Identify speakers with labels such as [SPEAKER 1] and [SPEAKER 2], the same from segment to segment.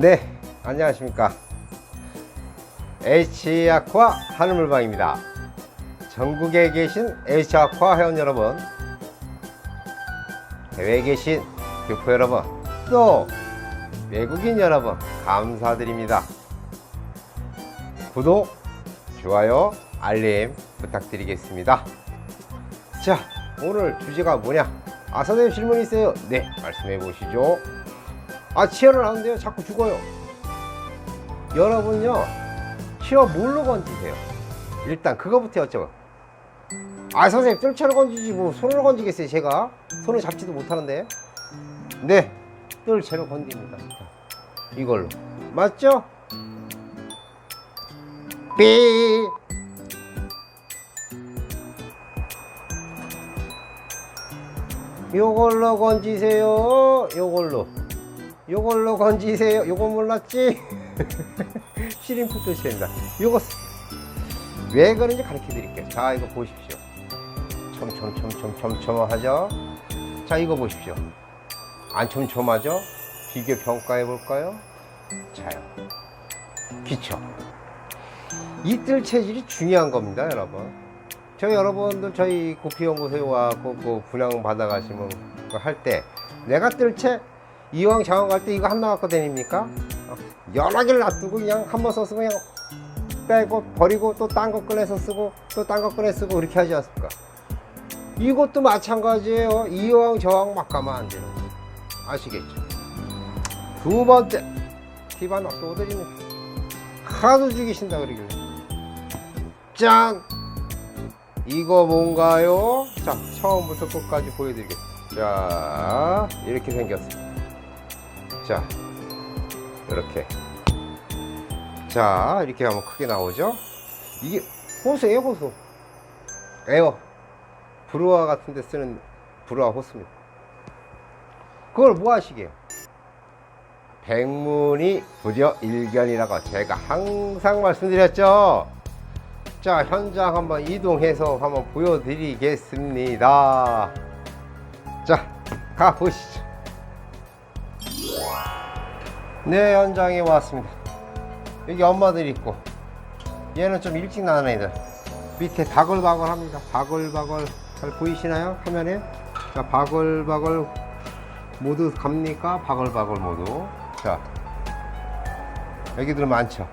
[SPEAKER 1] 네, 안녕하십니까. H아쿠아 하늘물방입니다. 전국에 계신 H아쿠아 회원 여러분, 해외에 계신 교포 여러분, 또 외국인 여러분, 감사드립니다. 구독, 좋아요, 알림 부탁드리겠습니다. 자, 오늘 주제가 뭐냐? 아, 선생님 질문 있어요? 네, 말씀해 보시죠. 아 치어를 하는데요. 자꾸 죽어요. 여러분요 치어 뭘로 건지세요? 일단 그거부터 여쭤봐 아 선생님 뜰채로 건지지 뭐 손으로 건지겠어요 제가? 손을 잡지도 못하는데. 네 뜰채로 건집니다. 이걸로. 맞죠? 삐. 요걸로 건지세요. 요걸로 요걸로 건지세요? 요거 몰랐지? 시림프 뜻입니다. 요거 쓰- 왜 그런지 가르쳐 드릴게요. 자 이거 보십시오. 촘촘촘촘촘촘 하죠? 자 이거 보십시오. 안 촘촘하죠? 비교 평가해 볼까요? 자요. 기초. 이뜰 체질이 중요한 겁니다 여러분. 저희 여러분들 저희 고피연구소에 와고 그 분양 받아 가시면 할 때 내가 뜰채 이왕 장원 갈때 이거 하나 갖고 다닙니까? 어, 여러 개를 놔두고 그냥 한 번 써서 그냥 빼고 버리고 또 딴 거 꺼내서 쓰고 또 딴 거 꺼내 쓰고 이렇게 하지 않습니까? 이것도 마찬가지예요. 이왕 저왕 막 가면 안 되는 거 아시겠죠? 두 번째 티반 놔두고 드리는 하도 죽이신다 그러길래 짠 이거 뭔가요? 자 처음부터 끝까지 보여드리겠습니다. 자 이렇게 생겼습니다. 자 이렇게. 자 이렇게 하면 크게 나오죠? 이게 호수예요 호수. 에어. 브루아 같은 데 쓰는 브루아 호수입니다. 그걸 뭐 하시게요 백문이 불여 일견이라고 제가 항상 말씀드렸죠? 자 현장 한번 이동해서 한번 보여드리겠습니다. 자 가보시죠 네 현장에 왔습니다. 여기 엄마들 있고 얘는 좀 일찍 나는 애들. 밑에 바글바글 합니다. 바글바글. 잘 보이시나요? 화면에? 자 바글바글 모두 갑니까? 바글바글 모두. 자 여기들 많죠?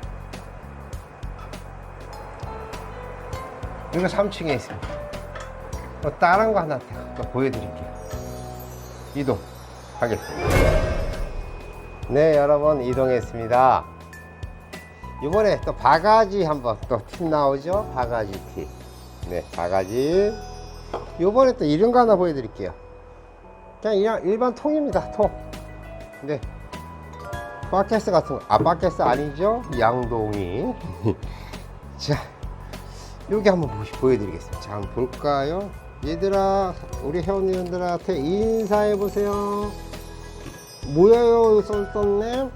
[SPEAKER 1] 이거 3층에 있습니다. 또 다른 거 하나 또 보여드릴게요. 이동하겠습니다 네 여러분 이동했습니다. 이번에 또 바가지 한번 또 팁 나오죠? 바가지 팁네 바가지. 이번에 또 이런 거 하나 보여드릴게요. 그냥 그냥 일반 통입니다 통네. 바켓스 같은 거아 바켓스 아니죠? 양동이. 자 여기 한번 보여드리겠습니다. 자 한번 볼까요? 얘들아 우리 회원님들한테 인사해 보세요 뭐예요 썬썬님.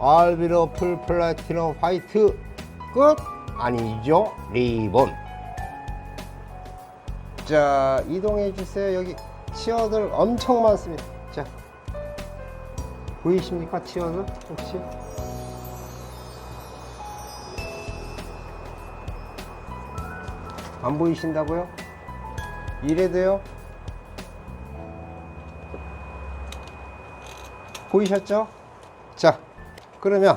[SPEAKER 1] 알비로 풀 플라티넘 화이트. 끝. 아니죠 리본. 자 이동해 주세요. 여기 치어들 엄청 많습니다. 자 보이십니까 치어들? 혹시? 안 보이신다고요? 이래도요 보이셨죠? 자, 그러면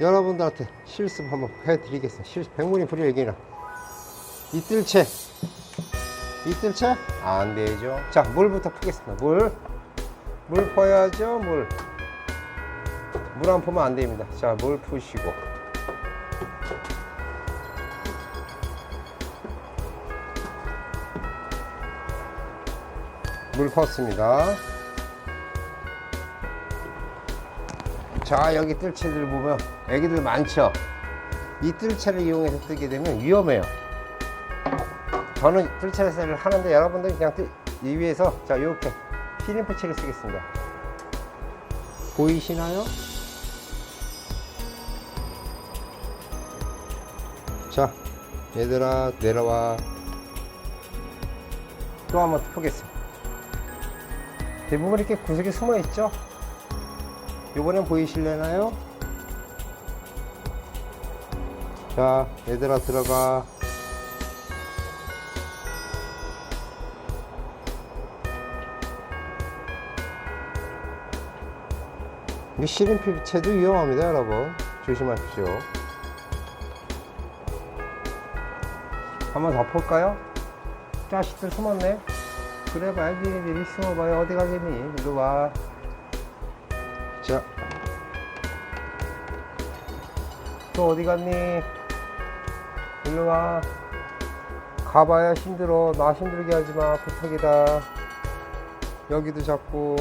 [SPEAKER 1] 여러분들한테 실습 한번 해드리겠습니다. 실습 백문이 불여일견이라 이뜰채 이뜰채 안 되죠. 자, 물부터 푸겠습니다. 물, 물 퍼야죠. 물, 물안 푸면 안 됩니다. 자, 물 푸시고. 물 붓습니다. 자 여기 뜰채들 보면 애기들 많죠? 이 뜰채를 이용해서 뜨게 되면 위험해요. 저는 뜰채를 하는데 여러분들 그냥 뜰, 이 위에서 자 이렇게 피림프 채를 쓰겠습니다. 보이시나요? 자 얘들아 내려와. 또 한번 푸겠습니다. 대부분 이렇게 구석에 숨어 있죠 요번엔 보이실래나요? 자, 얘들아 들어가. 이 시림피체도 위험합니다, 여러분. 조심하십시오. 한번 더 볼까요? 자식들 숨었네. 그래 봐야지, 이리 숨어봐요. 어디 가겠니? 이리 와. 자. 또 어디 갔니? 일로 와. 가봐야 힘들어. 나 힘들게 하지 마. 부탁이다. 여기도 잡고.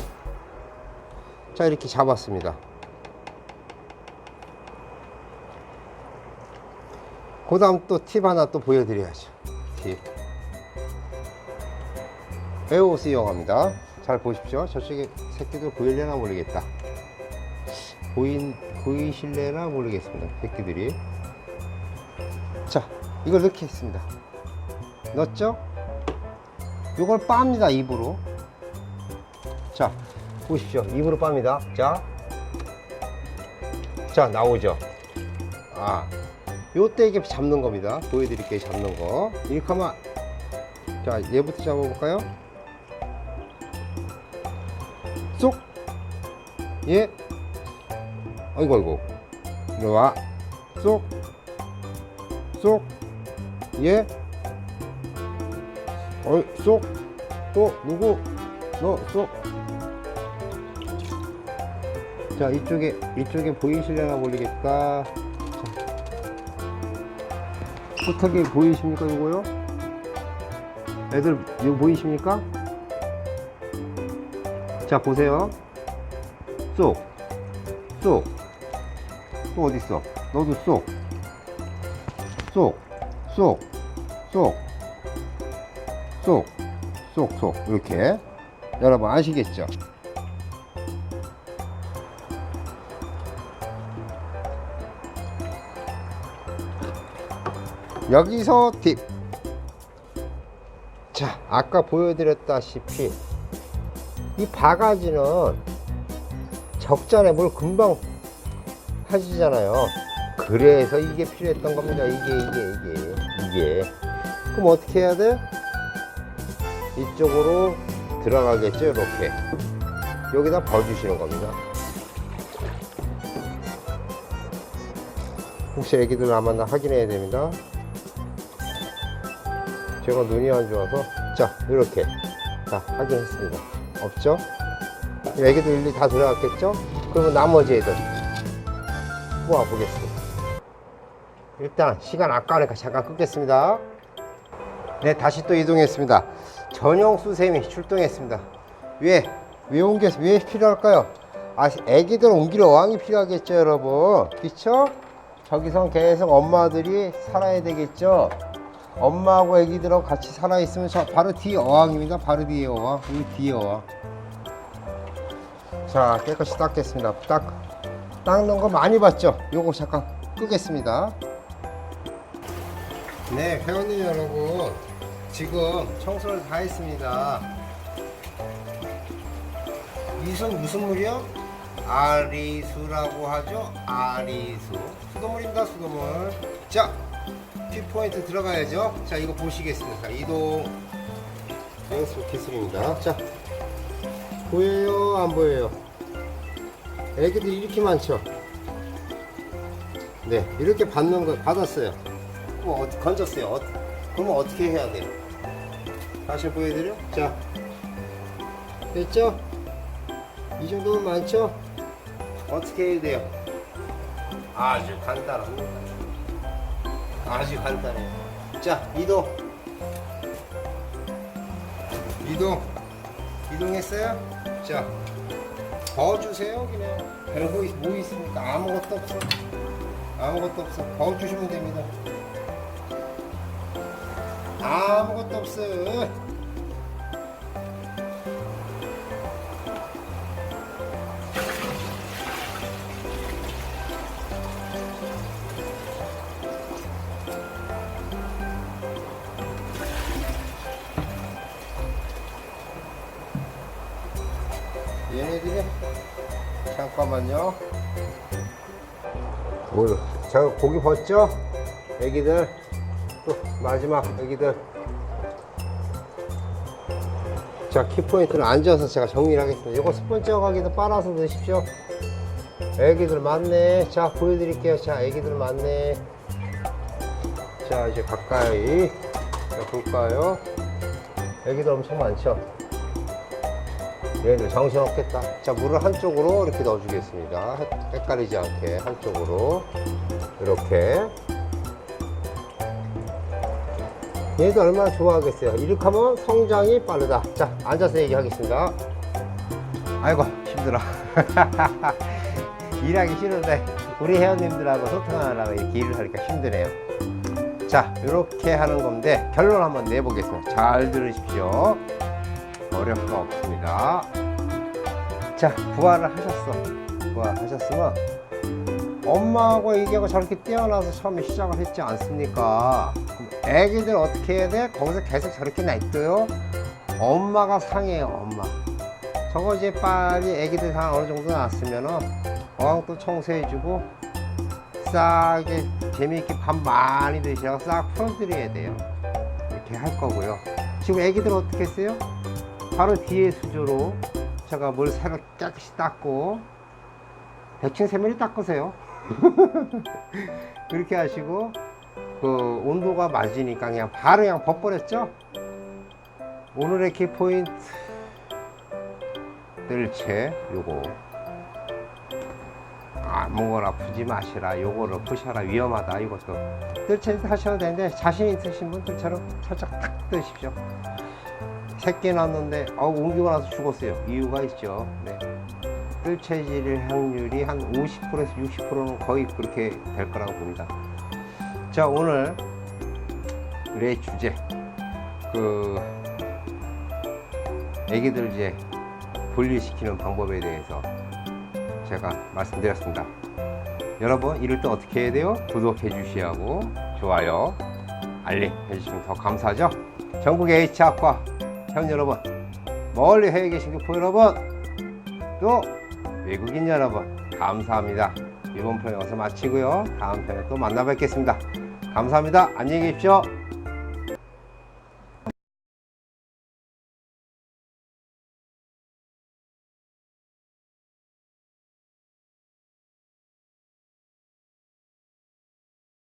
[SPEAKER 1] 자, 이렇게 잡았습니다. 그 다음 또 팁 하나 또 보여드려야죠. 팁. 에오스 이용합니다. 잘 보십시오. 저쪽에 새끼들 보일래나 모르겠다. 보인, 보이실래나 모르겠습니다. 새끼들이. 자, 이걸 넣겠습니다. 넣었죠? 이걸 빱니다, 입으로. 자, 보십시오. 입으로 빱니다. 자. 자, 나오죠? 아. 요때 이게 잡는 겁니다. 보여드릴게요, 잡는 거. 이렇게 하면, 자, 얘부터 잡아볼까요? 쏙! 예. 아이고, 아이고. 이리 와. 쏙! 쏙! 예. 어이, 쏙! 또, 누구? 너, 쏙! 자, 이쪽에, 이쪽에 보이실려나 모르겠다. 호떡이 보이십니까, 이거요? 애들, 이거 보이십니까? 자, 보세요. 쏙. 쏙. 또 어딨어? 너도 쏙. 쏙. 쏙. 쏙. 쏙. 쏙, 쏙. 이렇게. 여러분 아시겠죠? 여기서 팁. 자, 아까 보여드렸다시피 이 바가지는 적잖아요. 뭘 금방 하시잖아요. 그래서 이게 필요했던 겁니다. 이게, 이게, 이게, 이게. 그럼 어떻게 해야 돼? 이쪽으로 들어가겠죠. 이렇게. 여기다 버주시는 겁니다. 혹시 애기들 남았나 확인해야 됩니다. 제가 눈이 안 좋아서 자 이렇게 자 확인했습니다 없죠 애기들 일일이 다 들어갔겠죠 그러면 나머지 애들 모아 보겠습니다 일단 시간 아까우니까 잠깐 끊겠습니다 네 다시 또 이동했습니다 전용 수세미 출동했습니다 왜? 왜 옮겼, 왜 필요할까요? 아, 애기들 옮기러 어항이 필요하겠죠, 여러분. 그쵸? 저기선 계속 엄마들이 살아야 되겠죠? 엄마하고 애기들하고 같이 살아있으면 저 바로 뒤에 어항입니다. 바로 뒤에 어항. 여기 뒤에 어항. 자, 깨끗이 닦겠습니다. 딱, 닦는 거 많이 봤죠? 요거 잠깐 끄겠습니다. 네, 회원님 여러분. 지금 청소를 다 했습니다. 이sun 무슨 물이요? 아리수라고 하죠? 아리수. 수돗물입니다, 수돗물. 자, ፒ포인트 들어가야죠. 자, 이거 보시겠습니다. 이동. 맹수 기술입니다. 자, 보여요? 안 보여요? 애기들 이렇게 많죠? 네, 이렇게 받는 거 받았어요. 그럼 어, 건졌어요. 어, 그러면 어떻게 해야 돼요? 다시 보여드려? 자, 됐죠? 이 정도면 많죠? 어떻게 해야 돼요? 아주 간단합니다. 아주 간단해요. 자, 이동. 이동. 이동했어요? 자, 더 주세요, 그냥. 별거 있- 뭐 있습니까? 아무것도 없어. 아무것도 없어. 더 주시면 됩니다. 아무것도 없어. 잠깐만 잠깐만요. 뭘? 자 고기 벗죠? 애기들 또 마지막 애기들. 자 키포인트는 앉아서 제가 정리를 하겠습니다. 이거 스폰 쪄가기도 빨아서 넣으십시오. 애기들 많네. 자 보여드릴게요. 자 애기들 많네. 자 이제 가까이 자, 볼까요? 애기들 엄청 많죠? 얘들 정신없겠다. 자, 물을 한쪽으로 이렇게 넣어주겠습니다. 헷- 헷갈리지 않게 한쪽으로. 이렇게. 얘도 얼마나 좋아하겠어요. 이렇게 하면 성장이 빠르다. 자, 앉아서 얘기하겠습니다. 아이고, 힘들어. 일하기 싫은데, 우리 회원님들하고 소통하느라고 이렇게 일을 하니까 힘드네요. 자, 이렇게 하는 건데, 결론 한번 내보겠습니다. 잘 들으십시오. 거 없습니다. 자, 부활을 하셨어. 부활하셨으면 엄마하고 애기하고 저렇게 뛰어나서 처음에 시작을 했지 않습니까? 그럼 애기들 어떻게 해야 돼? 거기서 계속 저렇게 놔둬요? 엄마가 상해요, 엄마. 저거 이제 빨리 애기들 한 어느 정도 났으면은 어항 또 청소해주고 싸게 재미있게 밥 많이 드시라고 싹 풀어드려야 돼요. 이렇게 할 거고요. 지금 애기들 어떻게 했어요? 바로 뒤에 수조로 제가 물 새로 깨끗이 닦고 대충 세면이 닦으세요. 그렇게 하시고 그 온도가 맞으니까 그냥 바로 그냥 벗버렸죠. 오늘의 키포인트 뜰채 요거 아무거나 푸지 마시라 요거를 푸셔라 위험하다 이것도 뜰채 하셔도 되는데 자신 있으신 분들처럼 살짝 탁 뜨십시오. 새끼 낳았는데 어, 옮기고 나서 죽었어요. 이유가 있죠. 네. 뜰 체질 확률이 한 50%에서 60%는 거의 그렇게 될 거라고 봅니다. 자 오늘 우리의 주제 그 애기들 이제 분리시키는 방법에 대해서 제가 말씀드렸습니다. 여러분 이럴 때 어떻게 해야 돼요? 구독해 주시고 좋아요 알림 해주시면 더 감사하죠. 전국의 H학과 형 여러분, 멀리 해외 계신 교포 여러분, 또 외국인 여러분, 감사합니다. 이번 편 여기서 마치고요. 다음 편에 또 만나 뵙겠습니다. 감사합니다. 안녕히 계십시오.